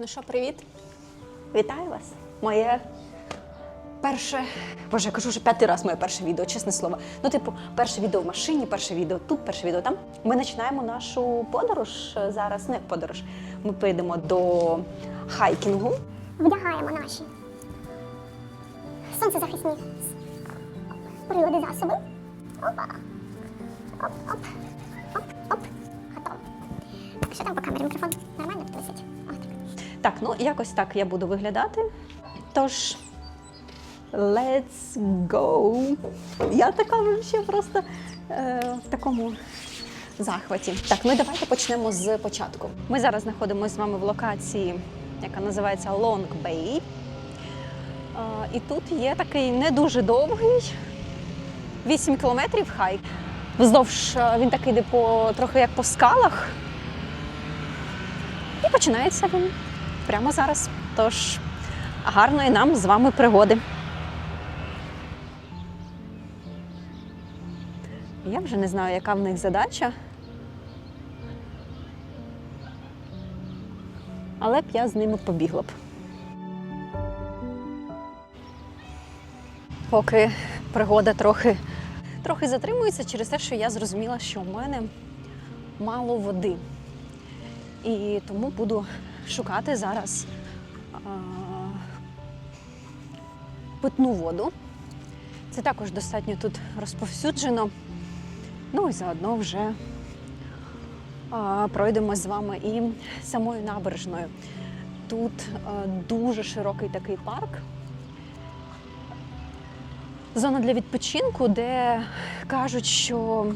Ну що, привіт! Вітаю вас! Моє перше. Боже, я кажу вже п'ятий раз моє перше відео, чесне слово. Ну, типу, перше відео в машині, перше відео тут, перше відео там. Ми починаємо нашу подорож е, зараз. Не подорож. Ми поїдемо до хайкінгу. Вдягаємо наші сонцезахисні прилади засоби. Опа. Оп, оп, оп, оп. Готово. Що там по камері мікрофон? Нормально тут висить? Так. Ну якось так я буду виглядати. Тож, let's go! Я така ще просто е, в такому захваті. Так, ну давайте почнемо з початку. Ми зараз знаходимося з вами в локації, яка називається Long Bay. Е, і тут є такий не дуже довгий 8 кілометрів хайк. Вздовж е, він такий йде по трохи як по скалах. І починається він прямо зараз. Тож гарної нам з вами пригоди. Я вже не знаю, яка в них задача. Але б я з ними побігла б. Поки пригода трохи, трохи затримується через те, що я зрозуміла, що в мене мало води. І тому буду шукати зараз а, питну воду. Це також достатньо тут розповсюджено. Ну і заодно вже а, пройдемо з вами і самою набережною. Тут а, дуже широкий такий парк. Зона для відпочинку, де кажуть, що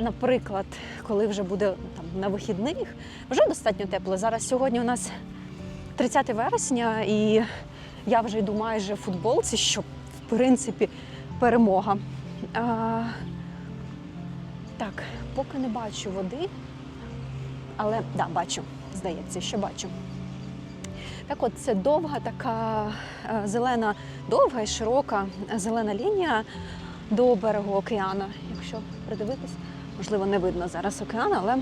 наприклад, коли вже буде там на вихідних, вже достатньо тепло. Зараз сьогодні у нас 30 вересня, і я вже йду майже в футболці, що в принципі перемога. А, так, поки не бачу води, але да, бачу, здається, що бачу. Так от, це довга така е, зелена, довга і широка зелена лінія до берегу океану. Якщо придивитись, можливо, не видно зараз океан, але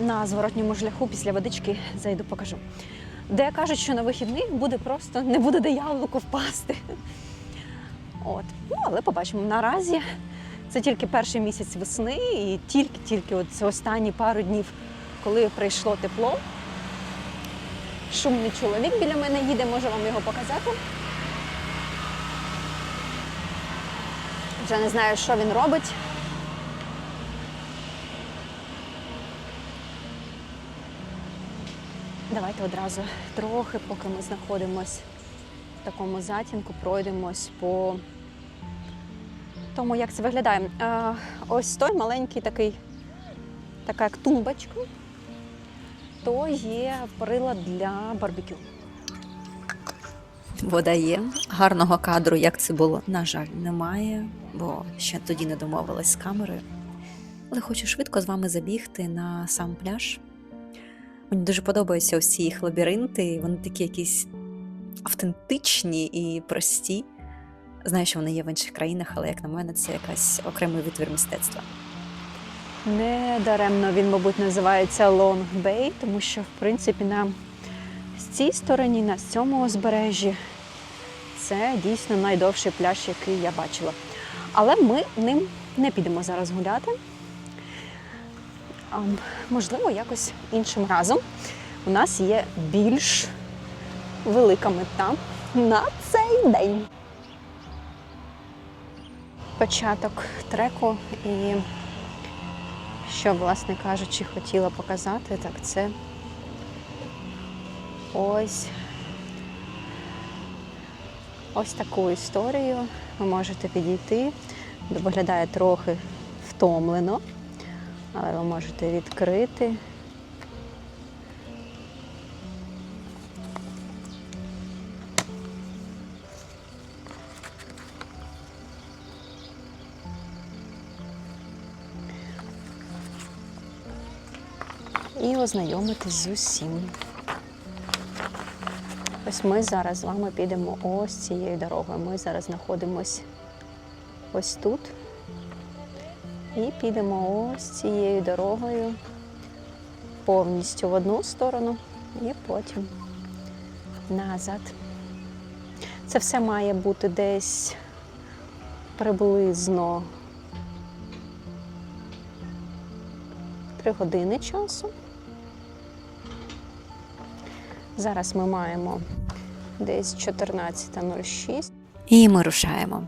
на зворотньому шляху після водички зайду, покажу. Де кажуть, що на вихідних буде просто не буде де яблуко впасти. От. Ну, але побачимо. Наразі це тільки перший місяць весни, і тільки-тільки от останні пару днів, коли прийшло тепло. Шумний чоловік біля мене їде, можу вам його показати. Вже не знаю, що він робить. Давайте одразу трохи, поки ми знаходимось в такому затінку, пройдемось по тому, як це виглядає. Е, ось той маленький такий, така як тумбочка, то є прилад для барбекю. Вода є. Гарного кадру, як це було, на жаль, немає, бо ще тоді не домовилась з камерою. Але хочу швидко з вами забігти на сам пляж. Мені дуже подобаються ці їх лабіринти, вони такі якісь автентичні і прості. Знаю, що вони є в інших країнах, але як на мене, це якась окремий витвір мистецтва. Не даремно він, мабуть, називається Long Bay, тому що, в принципі, на цій стороні, на цьому узбережжі, це дійсно найдовший пляж, який я бачила. Але ми ним не підемо зараз гуляти. Можливо, якось іншим разом. У нас є більш велика мета на цей день. Початок треку і що, власне кажучи, хотіла показати, так це ось ось таку історію. Ви можете підійти. Виглядає трохи втомлено, але ви можете відкрити. і ознайомитись з усім. Ось ми зараз з вами підемо ось цією дорогою. Ми зараз знаходимось ось тут. І підемо ось цією дорогою повністю в одну сторону і потім назад. Це все має бути десь приблизно 3 години часу. Зараз ми маємо десь 14.06. І ми рушаємо.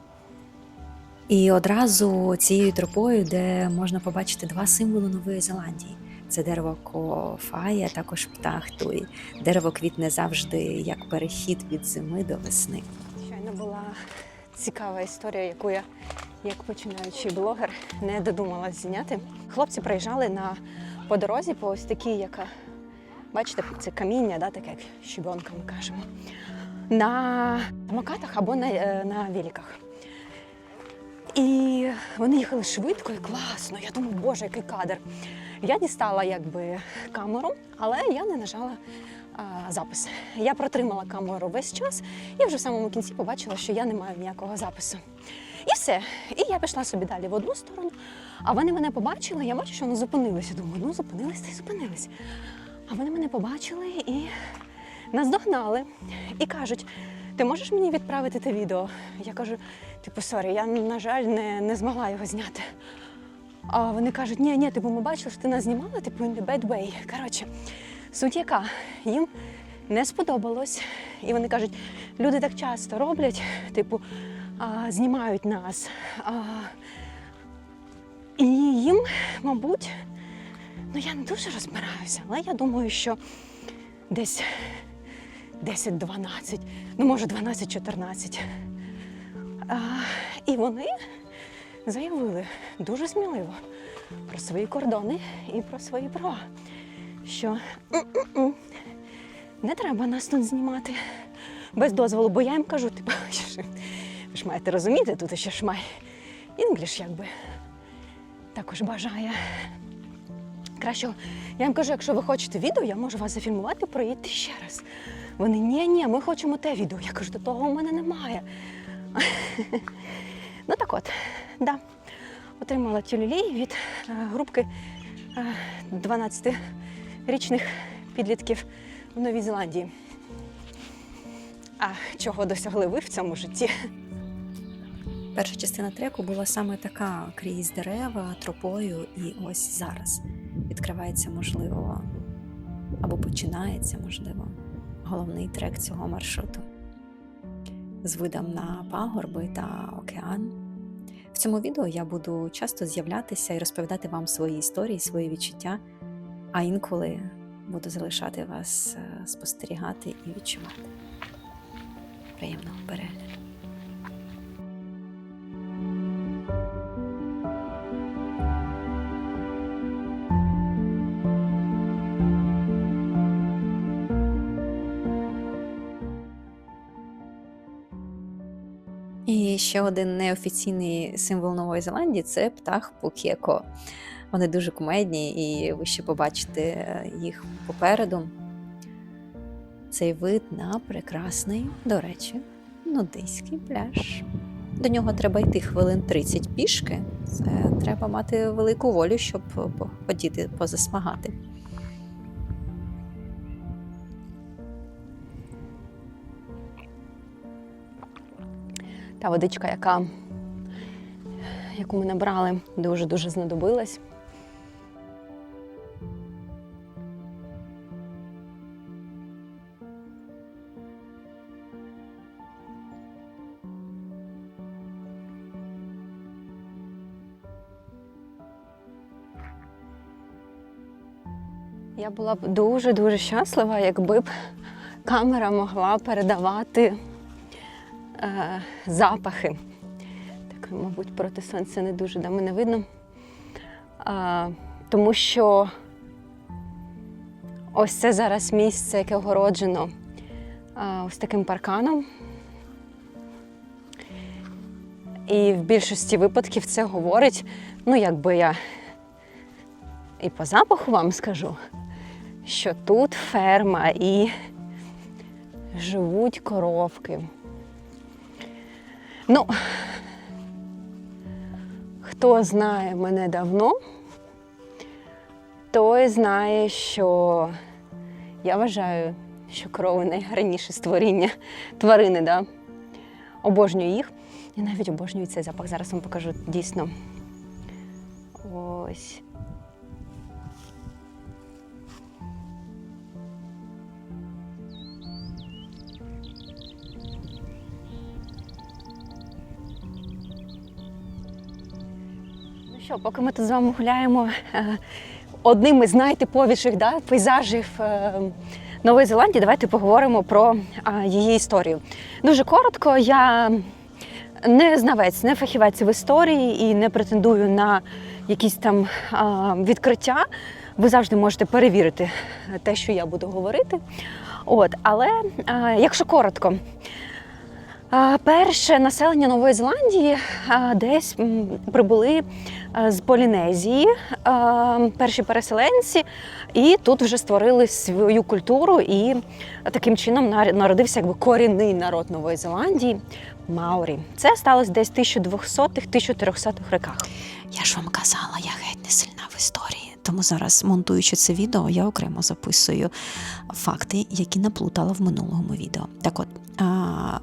І одразу цією тропою, де можна побачити два символи Нової Зеландії. Це дерево кофая, також птах туї. Дерево квітне завжди як перехід від зими до весни. Щойно була цікава історія, яку я, як починаючий блогер, не додумалась зняти. Хлопці приїжджали на по дорозі по ось такій, яка, бачите, це каміння, да, таке як щебенка, ми кажемо, на самокатах або на, е, на великах. І вони їхали швидко і класно. Я думаю, боже, який кадр. Я дістала якби камеру, але я не нажала а, запис. Я протримала камеру весь час і вже в самому кінці побачила, що я не маю ніякого запису. І все. І я пішла собі далі в одну сторону, а вони мене побачили, я бачу, що вони зупинилися. Думаю, ну зупинились та й зупинились. А вони мене побачили і наздогнали. І кажуть: ти можеш мені відправити те відео? Я кажу, типу, сорі, я, на жаль, не, не змогла його зняти. А вони кажуть, ні, ні, типу, ми бачили, що ти нас знімала, типу, in the bad way. Коротше, суть яка, їм не сподобалось. І вони кажуть, люди так часто роблять, типу, а, знімають нас. А, і їм, мабуть, ну я не дуже розбираюся, але я думаю, що десь 10-12, ну може 12-14. А, і вони заявили дуже сміливо про свої кордони і про свої права. Що «М-м-м, не треба нас тут знімати без дозволу, бо я їм кажу, типу, ви ж маєте розуміти, тут ще ж має інгліш, якби також бажає кращого. Я їм кажу, якщо ви хочете відео, я можу вас зафільмувати, проїдьте ще раз. Вони ні, ні, ми хочемо те відео. Я кажу, до того у мене немає. ну так от, да. Отримала тюлілей від е, групки е, 12-річних підлітків в Новій Зеландії. А чого досягли ви в цьому житті? Перша частина треку була саме така крізь дерева, тропою, і ось зараз відкривається, можливо, або починається, можливо, головний трек цього маршруту з видом на пагорби та океан. В цьому відео я буду часто з'являтися і розповідати вам свої історії, свої відчуття, а інколи буду залишати вас е, спостерігати і відчувати. Приємного перегляду! Ще один неофіційний символ Нової Зеландії це птах Пукєко. Вони дуже кумедні, і ви ще побачите їх попереду. Цей вид на прекрасний, до речі, нудиський пляж. До нього треба йти хвилин 30 пішки. Це треба мати велику волю, щоб ходіти позасмагати. Та водичка, яка, яку ми набрали, дуже-дуже знадобилась. Я була б дуже-дуже щаслива, якби б камера могла передавати запахи. Так, мабуть, проти сонця не дуже да, мене видно. Е, тому що ось це зараз місце, яке огороджено е, ось таким парканом. І в більшості випадків це говорить, ну, якби я і по запаху вам скажу, що тут ферма і живуть коровки. Ну, хто знає мене давно, той знає, що я вважаю, що корови найгарніше створіння тварини, да? обожнюю їх. Я навіть обожнюю цей запах. Зараз вам покажу дійсно. Ось. Що, поки ми тут з вами гуляємо е, одним із найтиповіших да, пейзажів е, Нової Зеландії, давайте поговоримо про е, її історію. Дуже коротко, я не знавець, не фахівець в історії і не претендую на якісь там відкриття. Ви завжди можете перевірити те, що я буду говорити. От, але якщо коротко, Перше населення Нової Зеландії десь прибули з Полінезії, перші переселенці, і тут вже створили свою культуру, і таким чином нар- народився якби корінний народ Нової Зеландії Маорі. Це сталося десь в 1200-1300 роках. Я ж вам казала, я геть не сильна в історії. Тому зараз, монтуючи це відео, я окремо записую факти, які наплутала в минулому відео. Так от,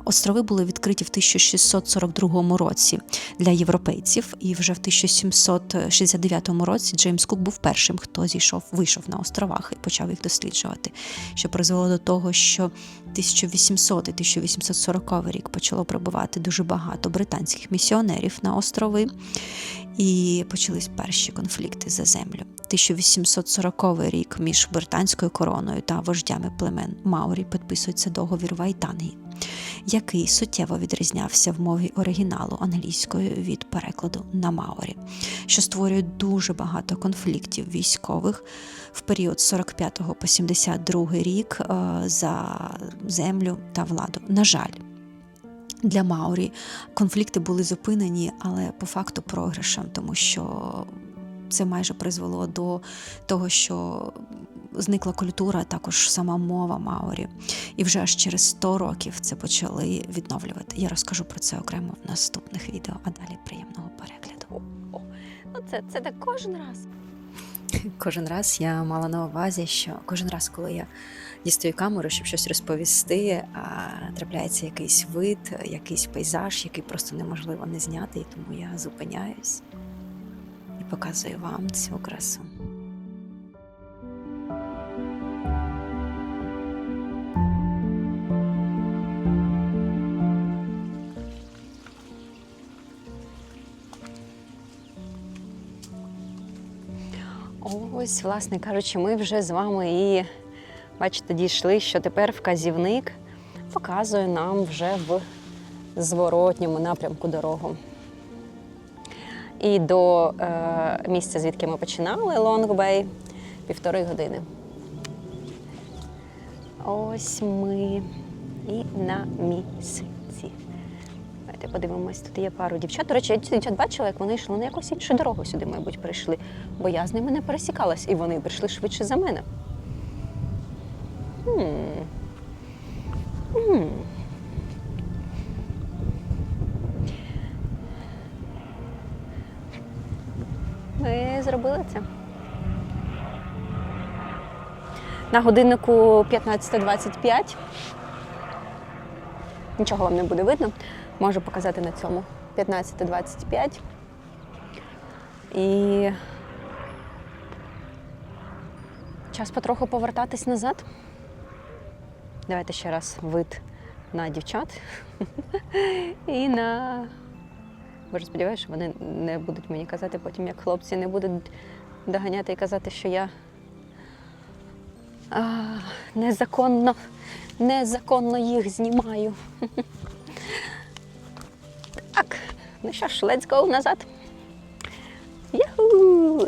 острови були відкриті в 1642 році для європейців, і вже в 1769 році Джеймс Кук був першим, хто зійшов, вийшов на островах і почав їх досліджувати, що призвело до того, що 1800 і 1840 рік почало прибувати дуже багато британських місіонерів на острови і почались перші конфлікти за землю. 1840 рік між британською короною та вождями племен Маурі підписується договір Вайтангі, який суттєво відрізнявся в мові оригіналу англійською від перекладу на Маорі, що створює дуже багато конфліктів військових в період з 45 по 72 рік е, за землю та владу. На жаль. Для Маурі конфлікти були зупинені, але по факту програшем, тому що це майже призвело до того, що зникла культура, також сама мова Маорі. І вже аж через 100 років це почали відновлювати. Я розкажу про це окремо в наступних відео, а далі приємного перегляду. Ну, це, це так кожен раз. Кожен раз я мала на увазі, що кожен раз, коли я дістаю камеру, щоб щось розповісти, а трапляється якийсь вид, якийсь пейзаж, який просто неможливо не зняти, і тому я зупиняюсь і показую вам цю красу. Ось, власне кажучи, ми вже з вами і бачите, дійшли, що тепер вказівник показує нам вже в зворотньому напрямку дорогу. І до е, місця, звідки ми починали, Лонгбей, півтори години. Ось ми і на місці. Подивимось, тут є пару дівчат. До речі, я дівчат бачила, як вони йшли на якусь іншу дорогу сюди, мабуть, прийшли. Бо я з ними не пересікалась, і вони прийшли швидше за мене. Хм. Хм. Ми зробили це. На годиннику 15.25. Нічого вам не буде видно. Можу показати на цьому 15.25. І час потроху повертатись назад. Давайте ще раз вид на дівчат і на. Боже, сподіваюся, що вони не будуть мені казати потім, як хлопці не будуть доганяти і казати, що я а, незаконно, незаконно їх знімаю. Ну що ж, let's go назад. Яху!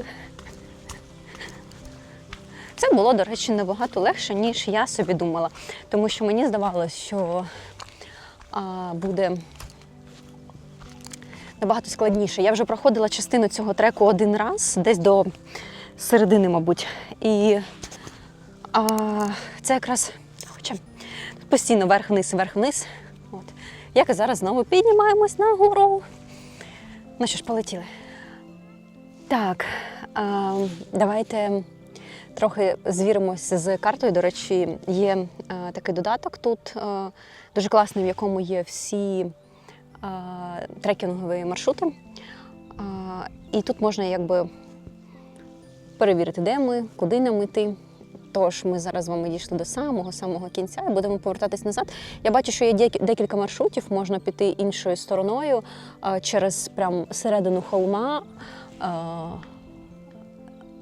Це було, до речі, набагато легше, ніж я собі думала. Тому що мені здавалося, що а, буде набагато складніше. Я вже проходила частину цього треку один раз, десь до середини, мабуть. І а, це якраз хоча постійно вверх-вниз. От. Як і зараз знову піднімаємось на гору. Ну що ж, полетіли. Так, а, давайте трохи звіримося з картою. До речі, є е, такий додаток тут е, дуже класний, в якому є всі е, трекінгові маршрути. Е, і тут можна якби перевірити, де ми, куди нам йти. Тож ми зараз з вами дійшли до самого самого кінця і будемо повертатись назад. Я бачу, що є декілька маршрутів, можна піти іншою стороною через прям середину холма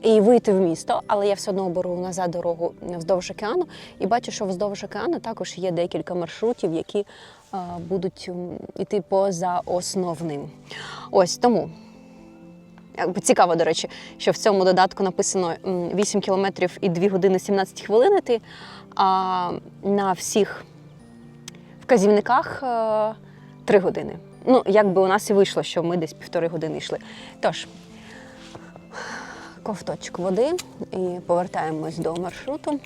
і вийти в місто, але я все одно беру назад дорогу вздовж океану. І бачу, що вздовж океану також є декілька маршрутів, які будуть іти поза основним. Ось тому. Цікаво, до речі, що в цьому додатку написано 8 кілометрів і 2 години 17 хвилин а на всіх вказівниках 3 години. Ну, якби у нас і вийшло, що ми десь півтори години йшли. Тож, ковточок води і повертаємось до маршруту.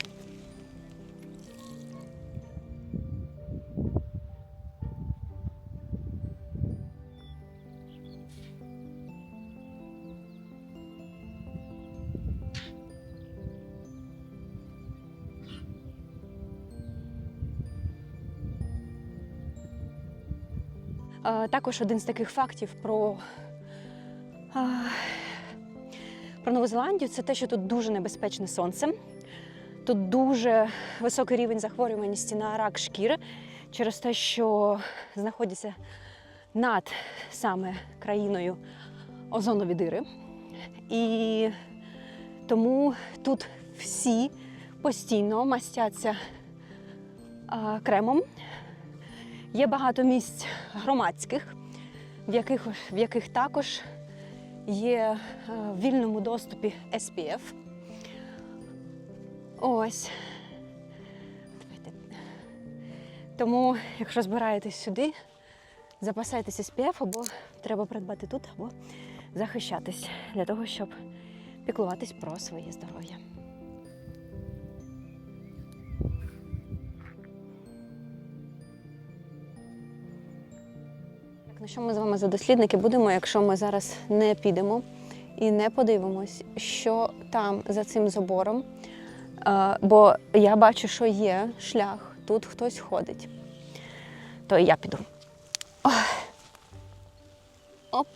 Також один з таких фактів про, е, про Нову Зеландію це те, що тут дуже небезпечне сонце. Тут дуже високий рівень захворюваності на рак шкіри через те, що знаходяться над саме країною озонові дири. І тому тут всі постійно мастяться кремом. Є багато місць громадських, в яких, в яких також є е, в вільному доступі SPF. Ось. Тому, якщо збираєтесь сюди, запасайтесь SPF, або треба придбати тут, або захищатись для того, щоб піклуватись про своє здоров'я. Ну що ми з вами за дослідники будемо, якщо ми зараз не підемо і не подивимось, що там за цим забором. Бо я бачу, що є шлях, тут хтось ходить. То і я піду. Ох. Оп.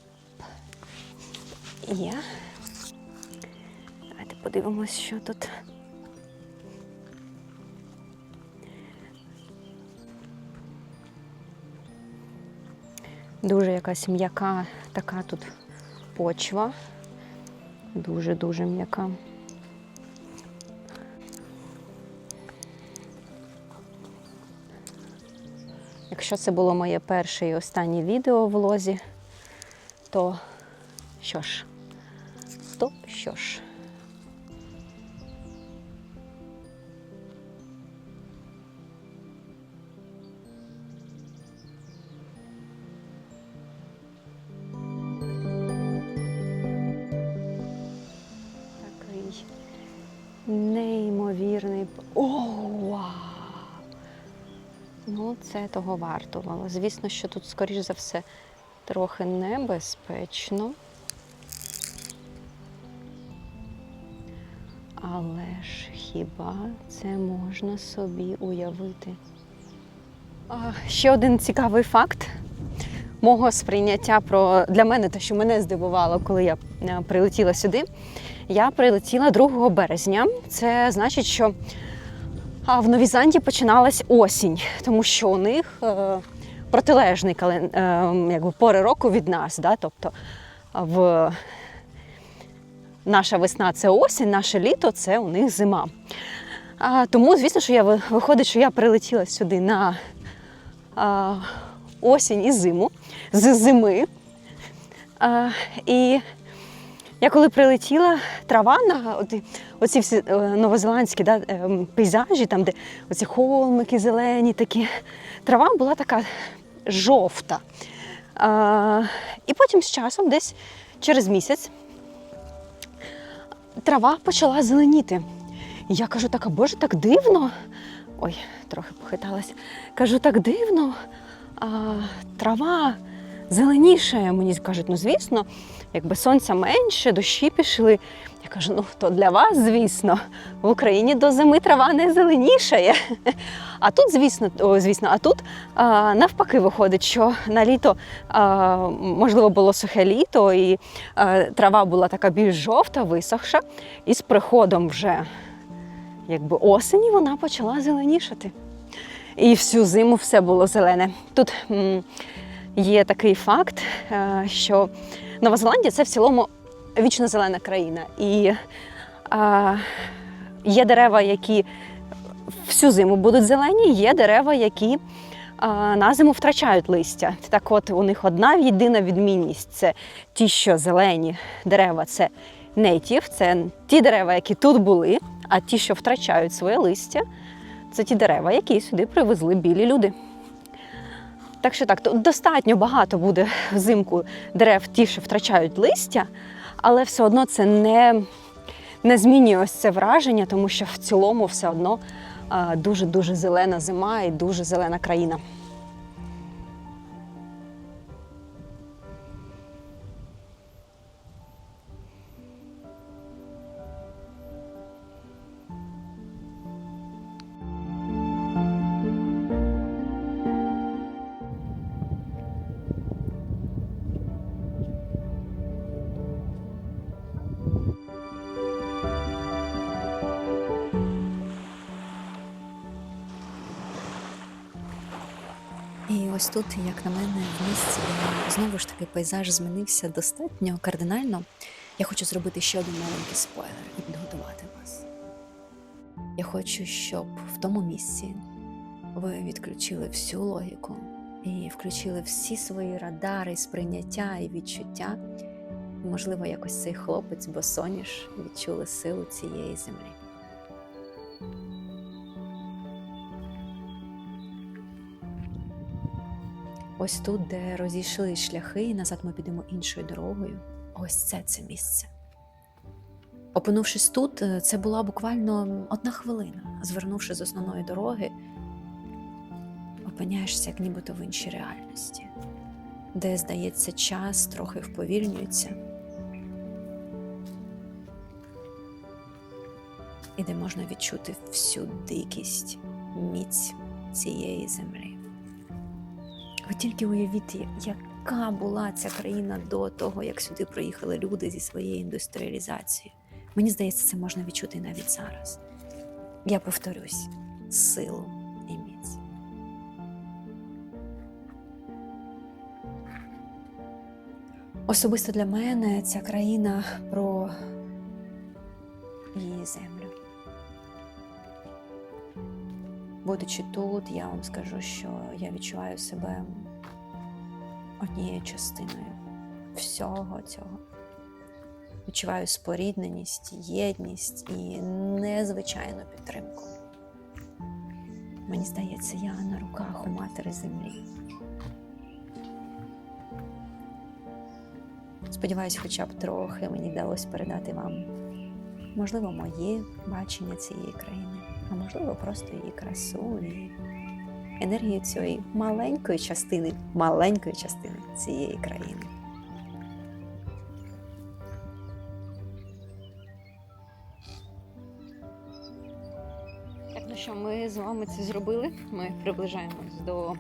Є. Давайте подивимось, що тут. Дуже якась м'яка така тут почва. Дуже-дуже м'яка. Якщо це було моє перше і останнє відео в лозі, то що ж, то що ж. Неймовірний. О! Ну, це того вартувало. Звісно, що тут, скоріш за все, трохи небезпечно. Але ж хіба це можна собі уявити? Ще один цікавий факт мого сприйняття про для мене, те, що мене здивувало, коли я е, прилетіла сюди. Я прилетіла 2 березня. Це значить, що в Новій Зандії починалась осінь, тому що у них е, протилежний е, якби пори року від нас. Да? Тобто в наша весна це осінь, наше літо це у них зима. А, тому, звісно, що я виходить, що я прилетіла сюди на а, осінь і зиму з зими. А, і я коли прилетіла, трава на оці всі е, новозеландські да, ем, пейзажі, там, де оці холмики зелені такі, трава була така жовта. А, і потім з часом, десь через місяць, трава почала зеленіти. Я кажу, так, а боже, так дивно. Ой, трохи похиталась. Кажу, так дивно. А, трава зеленіше. Мені кажуть, ну звісно, якби сонця менше, дощі пішли. Я кажу, ну то для вас, звісно, в Україні до зими трава не зеленішає. А тут, звісно, о, звісно, а тут а, навпаки виходить, що на літо а, можливо було сухе літо, і а, трава була така більш жовта, висохша, і з приходом вже якби осені вона почала зеленішати. І всю зиму все було зелене. Тут м, є такий факт, е, що Нова Зеландія це в цілому вічно зелена країна. І е, є дерева, які всю зиму будуть зелені, є дерева, які е, на зиму втрачають листя. Так от у них одна єдина відмінність це ті, що зелені дерева це нейтів, це ті дерева, які тут були, а ті, що втрачають своє листя, це ті дерева, які сюди привезли білі люди. Так що так, достатньо багато буде взимку дерев, ті, що втрачають листя, але все одно це не, не змінює ось це враження, тому що в цілому все одно дуже-дуже зелена зима і дуже зелена країна. Ось тут, як на мене, в місті е, знову ж таки пейзаж змінився достатньо кардинально. Я хочу зробити ще один маленький спойлер і підготувати вас. Я хочу, щоб в тому місці ви відключили всю логіку і включили всі свої радари, сприйняття і відчуття. І, можливо, якось цей хлопець, бо соняш відчули силу цієї землі. Ось тут, де розійшли шляхи, і назад ми підемо іншою дорогою. Ось це це місце. Опинувшись тут, е, це була буквально одна хвилина. Звернувши з основної дороги, опиняєшся як нібито в іншій реальності, де, здається, час трохи вповільнюється, і де можна відчути всю дикість, міць цієї землі. Ви тільки уявіть, яка була ця країна до того, як сюди приїхали люди зі своєю індустріалізацією. Мені здається, це можна відчути навіть зараз. Я повторюсь: силу і міць. Особисто для мене ця країна про її землю. Будучи тут, я вам скажу, що я відчуваю себе однією частиною всього цього. Відчуваю спорідненість, єдність і незвичайну підтримку. Мені здається, я на руках у матері землі. Сподіваюсь, хоча б трохи мені вдалося передати вам, можливо, моє бачення цієї країни, а можливо, просто її красу і енергію цієї маленької частини, маленької частини цієї країни. Ну що, ми з вами це зробили. Ми приближаємось до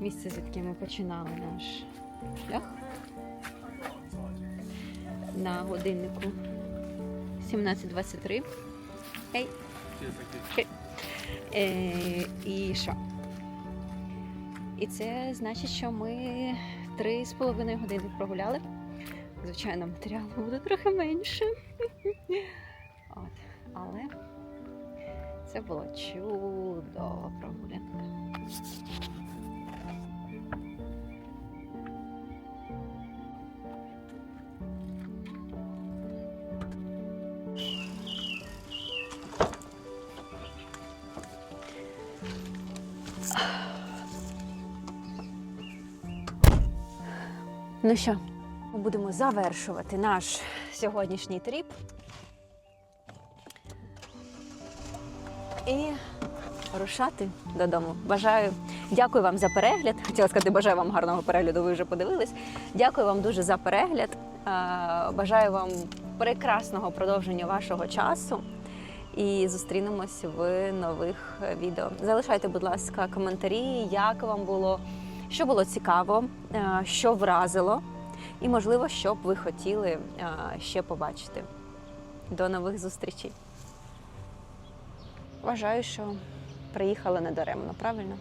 місця, звідки ми починали наш шлях. На годиннику 17.23. Ей. Е, і що? І це значить, що ми три з половиною години прогуляли. Звичайно, матеріалу буде трохи менше. От. Але це було чудова прогулянка. Ну що, ми будемо завершувати наш сьогоднішній тріп. І рушати додому. Бажаю, дякую вам за перегляд. Хотіла сказати, бажаю вам гарного перегляду. Ви вже подивились. Дякую вам дуже за перегляд. Бажаю вам прекрасного продовження вашого часу. І зустрінемось в нових відео. Залишайте, будь ласка, коментарі, як вам було, що було цікаво, е, що вразило, і можливо, що б ви хотіли е, ще побачити. До нових зустрічей. Вважаю, що приїхали недаремно, правильно?